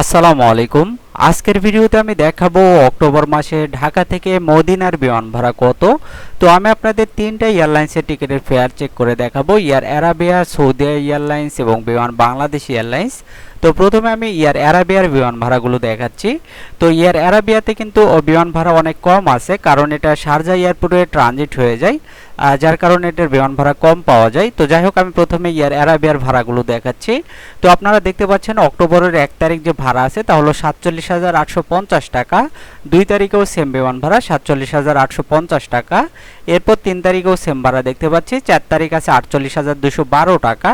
আসসালামু আলাইকুম। আজকের ভিডিওতে আমি দেখাবো অক্টোবর মাসে ঢাকা থেকে মদিনার বিমান ভাড়া কত। তো আমি আপনাদের তিনটা এয়ারলাইন্সের টিকিটের ফেয়ার চেক করে দেখাবো। ইয়ার অ্যারাবিয়া সৌদি এয়ারলাইন্স এবং বিমান বাংলাদেশ এয়ারলাইন্স। তো প্রথমে আমি ইয়ার অ্যারাবিয়ার বিমান ভাড়াগুলো দেখাচ্ছি। তো ইয়ার অ্যারাবিয়াতে কিন্তু বিমান ভাড়া অনেক কম আছে, কারণ এটা শারজা এয়ারপোর্টে ট্রানজিট হয়ে যায় যার কারণে এটার বিমান ভাড়া কম পাওয়া যায়। তো যাই হোক, আমি প্রথমে ইয়ার অ্যারাবিয়ার ভাড়াগুলো দেখাচ্ছি। তো আপনারা দেখতে পাচ্ছেন অক্টোবরের এক তারিখ যে ভাড়া আছে, তা হলো সাতচল্লিশ হাজার আটশো পঞ্চাশ টাকা। দুই তারিখেও সেম বিমান ভাড়া, সাতচল্লিশ হাজার আটশো পঞ্চাশ টাকা। এরপর তিন তারিখেও সেম ভাড়া দেখতে পাচ্ছি। চার তারিখ আছে আটচল্লিশ হাজার দুশো বারো টাকা।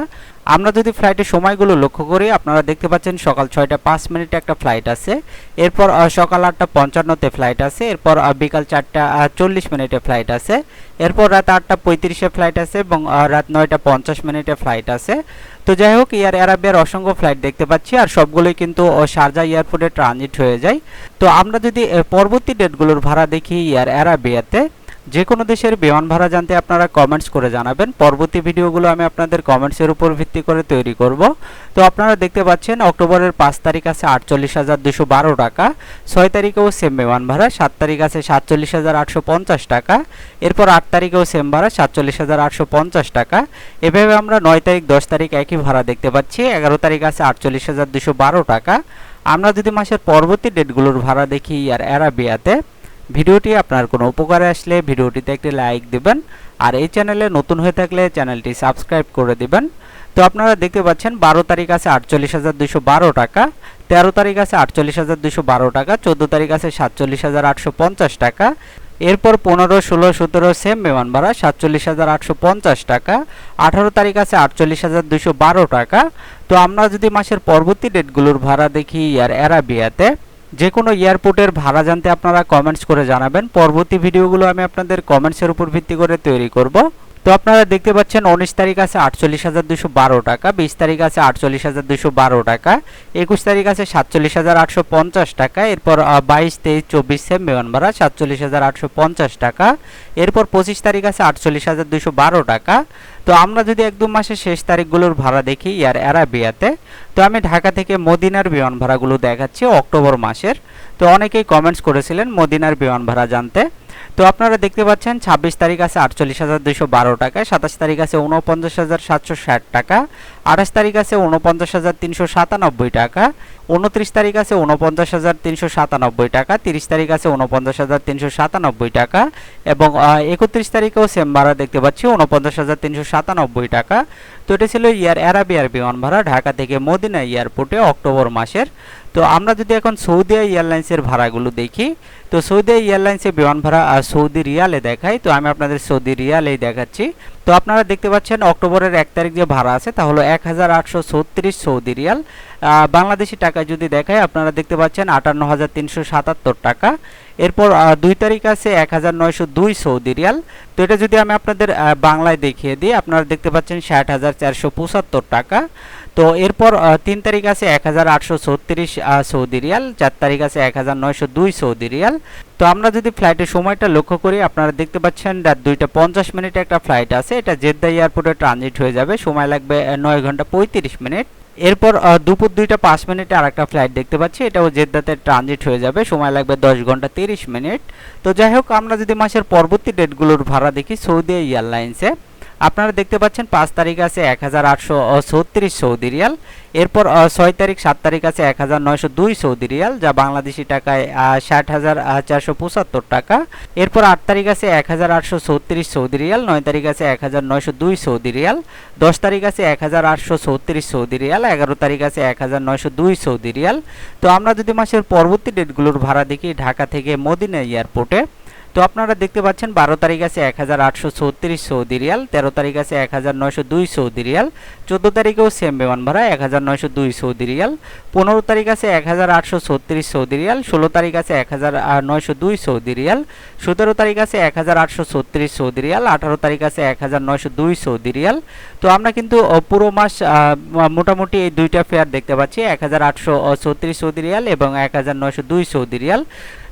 আমরা যদি ফ্লাইটের সময়গুলো লক্ষ্য করি, আপনারা দেখতে পাচ্ছেন সকাল ছয়টা পাঁচ মিনিটে একটা ফ্লাইট আছে। এরপর সকাল আটটা পঞ্চান্নতে ফ্লাইট আছে। এরপর বিকাল চারটা চল্লিশ মিনিটে ফ্লাইট আছে। এরপর রাত আটটা পঁয়ত্রিশে ফ্লাইট আছে এবং রাত নয়টা পঞ্চাশ মিনিটে ফ্লাইট আছে। তো যাই হোক এয়ার অ্যারাবিয়ার অসংখ্য ফ্লাইট দেখতে পাচ্ছি আর সবগুলোই কিন্তু শারজা এয়ারপোর্টে ট্রানজিট হয়ে যায়। তো আমরা যদি পরবর্তী ডেটগুলোর ভাড়া দেখি এয়ার অ্যারাবিয়াতে যে কোনো দেশের বিমান ভাড়া জানতে আপনারা কমেন্টস করে জানাবেন। পরবর্তী ভিডিওগুলো আমি আপনাদের কমেন্টসের উপর ভিত্তি করে তৈরি করব। তো আপনারা দেখতে পাচ্ছেন, অক্টোবরের পাঁচ তারিখ আছে আটচল্লিশ হাজার দুশো বারো টাকা, ছয় তারিখেও সেম বিমান ভাড়া, সাত তারিখ আছে সাতচল্লিশ হাজার আটশো পঞ্চাশ টাকা, এরপর আট তারিখেও সেম ভাড়া সাতচল্লিশ হাজার আটশো পঞ্চাশ টাকা। এভাবে আমরা নয় তারিখ, দশ তারিখ একই ভাড়া দেখতে পাচ্ছি, এগারো তারিখ আছে আটচল্লিশ হাজার দুশো বারো টাকা। আমরা যদি মাসের পরবর্তী ডেটগুলোর ভাড়া দেখি আর অ্যারাবিয়াতে ভিডিওটি আপনার কোনো উপকারে আসলে ভিডিওটিতে একটি লাইক দিবেন আর এই চ্যানেলে নতুন হয়ে থাকলে চ্যানেলটি সাবস্ক্রাইব করে দিবেন। তো আপনারা দেখতে পাচ্ছেন বারো তারিখ আছে আটচল্লিশ হাজার দুশো বারো টাকা, তেরো তারিখ আছে আটচল্লিশ হাজার দুশো বারো টাকা, চোদ্দ তারিখ আছে সাতচল্লিশ হাজার আটশো পঞ্চাশ টাকা। এরপর পনেরো, ষোলো, সতেরো সেম বিমান ভাড়া সাতচল্লিশ হাজার আটশো পঞ্চাশ টাকা, আঠারো তারিখ আছে আটচল্লিশ হাজার দুশো বারো টাকা। তো আমরা যদি মাসের পরবর্তী ডেটগুলোর ভাড়া দেখি ইয়ার অ্যারাবিয়াতে যে কোনো এয়ারপোর্টের ভাড়া জানতে আপনারা কমেন্টস করে জানাবেন। পরবর্তী ভিডিওগুলো আমি আপনাদের কমেন্টসের উপর ভিত্তি করে তৈরি করব। তো আপনারা দেখতে পাচ্ছেন উনিশ তারিখ আছে আটচল্লিশ হাজার দুশো বারো টাকা, বিশ তারিখ আছে আটচল্লিশ হাজার দুশো বারো টাকা, একুশ তারিখ আছে সাতচল্লিশ হাজার আটশো পঞ্চাশ টাকা, এরপর বাইশ, তেইশ, চব্বিশ সেম বিমান ভাড়া সাতচল্লিশ হাজার আটশো পঞ্চাশ টাকা, এরপর পঁচিশ তারিখ আছে আটচল্লিশ হাজার দুশো বারো টাকা। তো আমরা যদি এক দু মাসের শেষ তারিখগুলোর ভাড়া দেখি ইয়ার অ্যারাবিয়াতে, তো আমি ঢাকা থেকে মদিনার বিমান ভাড়াগুলো দেখাচ্ছি অক্টোবর মাসের। তো অনেকেই কমেন্টস করেছিলেন মদিনার বিমান ভাড়া জানতে। তো আপনারা দেখতে পাচ্ছেন, ছাব্বিশ তারিখ আছে আটচল্লিশ হাজার দুশো বারো টাকা, সাতাশ তারিখ আছে উনপঞ্চাশ হাজার সাতশো ষাট টাকা আঠাশ তারিখ আছে উনপঞ্চাশ হাজার তিনশো সাতানব্বই টাকা উনত্রিশ তারিখ আছে উনপঞ্চাশ হাজার তিনশো সাতানব্বই টাকা, তিরিশ তারিখ আছে উনপঞ্চাশ হাজার তিনশো সাতানব্বই টাকা এবং একত্রিশ তারিখেও সেম ভাড়া দেখতে পাচ্ছি উনপঞ্চাশ হাজার তিনশো সাতানব্বই টাকা। তো এটা ছিল ইয়ার অ্যারাবিয়ার বিমান ভাড়া ঢাকা থেকে মদিনা এয়ারপোর্টে অক্টোবর মাসের। তো আমরা যদি এখন সৌদি এয়ারলাইন্সের ভাড়াগুলো দেখি, তো সৌদি এয়ারলাইন্সের বিমান ভাড়া সৌদি রিয়ালে দেখাই, তো আমি আপনাদের সৌদি রিয়ালেই দেখাচ্ছি। তো আপনারা দেখতে পাচ্ছেন, অক্টোবরের এক তারিখ যে ভাড়া আছে, তা হলো এক হাজার আটশো ছত্রিশ সৌদি রিয়াল। বাংলাদেশি টাকায় যদি দেখায়, আপনারা দেখতে পাচ্ছেন আটান্ন হাজার তিনশো সাতাত্তর টাকা। এরপর দুই তারিখ আছে এক হাজার নয়শো দুই সৌদি রিয়াল। তো এটা যদি আমি আপনাদের বাংলায় দেখিয়ে দিই, আপনারা দেখতে পাচ্ছেন ষাট হাজার চারশো পঁচাত্তর টাকা। তো এরপর তিন তারিখ আছে এক হাজার আটশো ছত্রিশ সৌদি রিয়াল। চার তারিখ আছে এক হাজার নয়শো দুই সৌদি রিয়াল। তো আমরা যদি ফ্লাইটের সময়টা লক্ষ্য করি, আপনারা দেখতে পাচ্ছেন রাত দুইটা পঞ্চাশ মিনিটে একটা ফ্লাইট আছে। এটা জেদ্দা এয়ারপোর্টে ট্রানজিট হয়ে যাবে। সময় লাগবে নয় ঘণ্টা পঁয়ত্রিশ মিনিট। এরপর দুপুর দুইটা পাঁচ মিনিটে আর একটা ফ্লাইট দেখতে পাচ্ছি। এটাও জেদ্দাতে ট্রানজিট হয়ে যাবে। সময় লাগবে দশ ঘণ্টা তিরিশ মিনিট। তো যাই হোক, আমরা যদি মাসের পরবর্তী ডেটগুলোর ভাড়া দেখি, সৌদি এয়ারলাইন্সে আপনারা দেখতে পাচ্ছেন, পাঁচ তারিখ আছে এক হাজার আটশো ছত্রিশ সৌদি রিয়াল। এরপর ছয় তারিখ, সাত তারিখ আছে এক হাজার নয়শো দুই সৌদি রিয়াল, যা বাংলাদেশি টাকায় ষাট হাজার চারশো পঁচাত্তর টাকা। এরপর আট তারিখ আছে এক হাজার আটশো ছত্রিশ সৌদি রিয়াল, নয় তারিখ আছে এক হাজার নয়শো দুই সৌদি রিয়াল, দশ তারিখ আছে এক হাজার আটশো ছত্রিশ সৌদি রিয়াল, এগারো তারিখ আছে এক হাজার নয়শো দুই সৌদি রিয়াল। তো আমরা যদি মাসের পরবর্তী ডেটগুলোর ভাড়া দেখি ঢাকা থেকে মদিনা এয়ারপোর্টে তো আপনারা দেখতে পাচ্ছেন, বারো তারিখ আছে এক হাজার আটশো ছত্রিশ সৌদি রিয়াল, তেরো তারিখ আছে এক হাজার নয়শো দুই সৌদি রিয়াল, চোদ্দ তারিখেও সেম বিমান ভাড়া এক হাজার নয়শো দুই সৌদি রিয়াল, পনেরো তারিখ আছে এক হাজার আটশো ছত্রিশ সৌদি রিয়াল, ষোলো তারিখ আছে এক হাজার নয়শো দুই সৌদি রিয়াল, সতেরো তারিখ আছে এক হাজার আটশো ছত্রিশ সৌদি রিয়াল, আঠারো তারিখ আছে এক হাজার নয়শো দুই সৌদি রিয়াল। তো আমরা কিন্তু পুরো মাস মোটামুটি এই দুইটা ফেয়ার দেখতে পাচ্ছি এক হাজার আটশো ছত্রিশ সৌদি রিয়াল এবং এক হাজার নয়শো দুই সৌদি রিয়াল।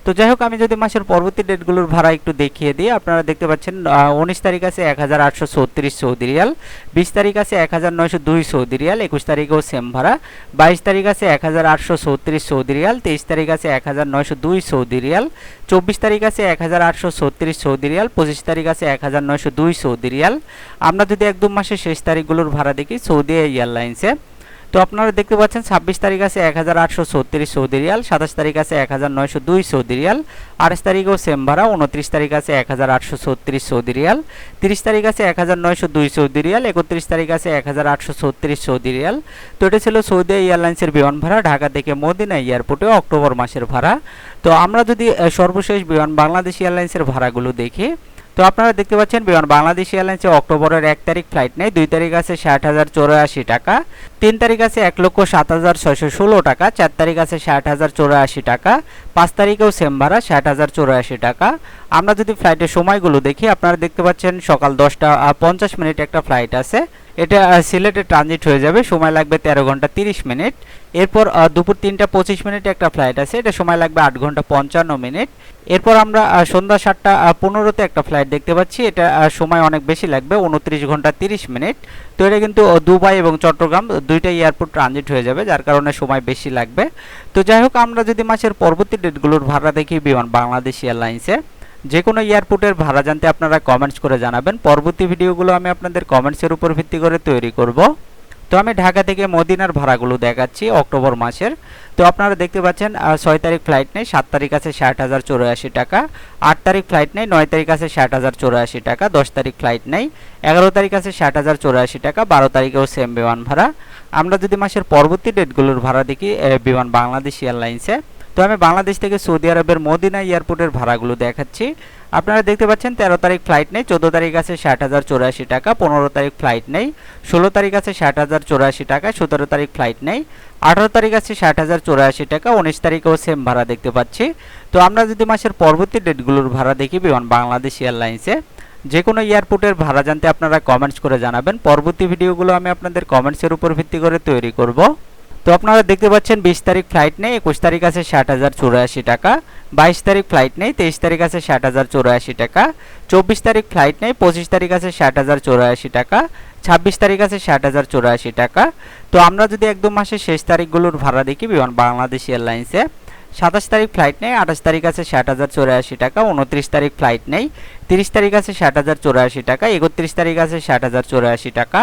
তো যাই হোক, আমি যদি মাসের পরবর্তী ডেটগুলোর ভাড়া একটু দেখিয়ে দিই, আপনারা দেখতে পাচ্ছেন উনিশ তারিখ আছে এক হাজার আটশো ছত্রিশ সৌদি রিয়াল, বিশ তারিখ আছে এক হাজার নয়শো দুই সৌদি রিয়াল, একুশ তারিখেও সেম ভাড়া, বাইশ তারিখ আছে এক হাজার আটশো ছত্রিশ সৌদি রিয়াল, তেইশ তারিখ আছে এক হাজার নয়শো দুই সৌদি রিয়াল, চব্বিশ তারিখ আছে এক হাজার আটশো ছত্রিশ সৌদি রিয়াল, পঁচিশ তারিখ আছে এক হাজার নয়শো দুই সৌদি রিয়াল। আমরা যদি একদম মাসের শেষ তারিখগুলোর ভাড়া দেখি, সৌদি এয়ারলাইন্সে তো আপনারা দেখতে পাচ্ছেন, ছাব্বিশ তারিখ আছে এক হাজার আটশো ছত্রিশ সৌদি রিয়াল, সাতাশ তারিখ আছে এক হাজার নয়শো দুই সৌদি রিয়াল, আঠাশ তারিখেও সেম ভাড়া, উনত্রিশ তারিখ আছে এক হাজার আটশো ছত্রিশ সৌদি রিয়াল, তিরিশ তারিখ আছে এক হাজার নয়শো দুই সৌদি রিয়াল, একত্রিশ তারিখ আছে এক হাজার আটশো ছত্রিশ সৌদি রিয়াল। তো এটা ছিল সৌদি এয়ারলাইন্সের বিমান ভাড়া, ঢাকা থেকে মদিনা এয়ারপোর্টে অক্টোবর মাসের ভাড়া। তো আমরা যদি সর্বশেষ বিমান বাংলাদেশ এয়ারলাইন্সের ভাড়াগুলো দেখি তো আপনারা দেখতে পাচ্ছেন, বিমান বাংলাদেশ এয়ারলাইন্সে অক্টোবরের এক তারিখ ফ্লাইট নেই দুই তারিখ আছে ষাট হাজার চৌরাশি টাকা, তিন তারিখ আছে এক লক্ষ সাত হাজার ছয়শো ষোলো টাকা, চার তারিখ আছে ষাট হাজার চৌরাশি টাকা, পাঁচ তারিখেও সেম ভাড়া, ষাট হাজার চৌরাশি টাকা। আমরা যদি ফ্লাইটের সময়গুলো দেখি, আপনারা দেখতে পাচ্ছেন সকাল দশটা পঞ্চাশ মিনিট একটা ফ্লাইট আছে। এটা সিলেটে ট্রানজিট হয়ে যাবে, সময় লাগবে তেরো ঘণ্টা তিরিশ মিনিট। এরপর দুপুর তিনটা পঁচিশ মিনিটে একটা ফ্লাইট আছে, এটা সময় লাগবে আট ঘণ্টা পঞ্চান্ন মিনিট। এরপর আমরা সন্ধ্যা সাতটা পনেরোতে একটা ফ্লাইট দেখতে পাচ্ছি, এটা সময় অনেক বেশি লাগবে, উনত্রিশ ঘণ্টা তিরিশ মিনিট। তো এটা কিন্তু দুবাই এবং চট্টগ্রাম দুইটা এয়ারপোর্ট ট্রানজিট হয়ে যাবে, যার কারণে সময় বেশি লাগবে। তো যাই হোক, আমরা যদি মাসের পরবর্তী ডেটগুলোর ভাড়া দেখি বিমান, বাংলাদেশ এয়ারলাইন্সে যে কোনো এয়ারপোর্টের ভাড়া জানতে আপনারা কমেন্টস করে জানাবেন। পরবর্তী ভিডিওগুলো আমি আপনাদের কমেন্টসের উপর ভিত্তি করে তৈরি করব। তো আমি ঢাকা থেকে মদিনার ভাড়াগুলো দেখাচ্ছি অক্টোবর মাসের। তো আপনারা দেখতে পাচ্ছেন ছয় তারিখ ফ্লাইট নেই, সাত তারিখ আছে ষাট হাজার চৌরাশি টাকা, আট তারিখ ফ্লাইট নেই, নয় তারিখ আছে ষাট হাজার চৌরাশি টাকা, দশ তারিখ ফ্লাইট নেই, এগারো তারিখ আছে ষাট হাজার চৌরাশি টাকা, বারো তারিখেও সেম বিমান ভাড়া। আমরা যদি মাসের পরবর্তী ডেটগুলোর ভাড়া দেখি বিমান বাংলাদেশ এয়ারলাইন্সে তো আমি বাংলাদেশ থেকে সৌদি আরবের মদিনা এয়ারপোর্টের ভাড়াগুলো দেখাচ্ছি। আপনারা দেখতে পাচ্ছেন তেরো তারিখ ফ্লাইট নেই, চোদ্দ তারিখ আছে ষাট হাজার চৌরাশি টাকা, পনেরো তারিখ ফ্লাইট নেই, ষোলো তারিখ আছে ষাট হাজার চৌরাশি টাকা, সতেরো তারিখ ফ্লাইট নেই, আঠারো তারিখ আছে ষাট হাজার চৌরাশি টাকা, উনিশ তারিখেও সেম ভাড়া দেখতে পাচ্ছি। তো আমরা যদি মাসের পরবর্তী ডেটগুলোর ভাড়া দেখি, বিমান বাংলাদেশ এয়ারলাইন্সে যে কোনো এয়ারপোর্টের ভাড়া জানতে আপনারা কমেন্টস করে জানাবেন। পরবর্তী ভিডিওগুলো আমি আপনাদের কমেন্টসের উপর ভিত্তি করে তৈরি করব। তো আপনারা দেখতে পাচ্ছেন বিশ তারিখ ফ্লাইট নেই, একুশ তারিখ আছে ষাট হাজার চৌরাশি টাকা, বাইশ তারিখ ফ্লাইট নেই, তেইশ তারিখ আছে ষাট হাজার চৌরাশি টাকা, চব্বিশ তারিখ ফ্লাইট নেই, পঁচিশ তারিখ আছে ষাট হাজার চৌরাশি টাকা, ছাব্বিশ তারিখ আছে ষাট হাজার চৌরাশি টাকা। তো আমরা যদি একদম মাসের শেষ তারিখগুলোর ভাড়া দেখি, বিমান বাংলাদেশ এয়ারলাইন্সে, সাতাশ তারিখ ফ্লাইট নেই, আঠাশ তারিখ আছে ষাট হাজার চৌরাশি টাকা, উনত্রিশ তারিখ ফ্লাইট নেই, তিরিশ তারিখ আছে ষাট হাজার চৌরাশি টাকা, একত্রিশ তারিখ আছে ষাট হাজার চৌরাশি টাকা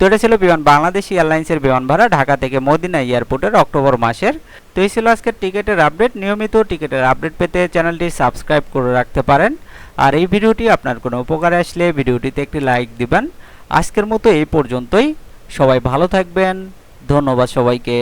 তো এটা ছিল বিমান, বাংলাদেশ এয়ারলাইন্সের বিমান ভাড়া ঢাকা থেকে মদিনা এয়ারপোর্টের অক্টোবর মাসের। তো এই ছিল আজকের টিকিটের আপডেট। নিয়মিত টিকিটের আপডেট পেতে চ্যানেলটি সাবস্ক্রাইব করে রাখতে পারেন। আর এই ভিডিওটি আপনার কোনো উপকারে আসলে ভিডিওটিতে একটি লাইক দিবেন। আজকের মতো এই পর্যন্তই। সবাই ভালো থাকবেন। ধন্যবাদ সবাইকে।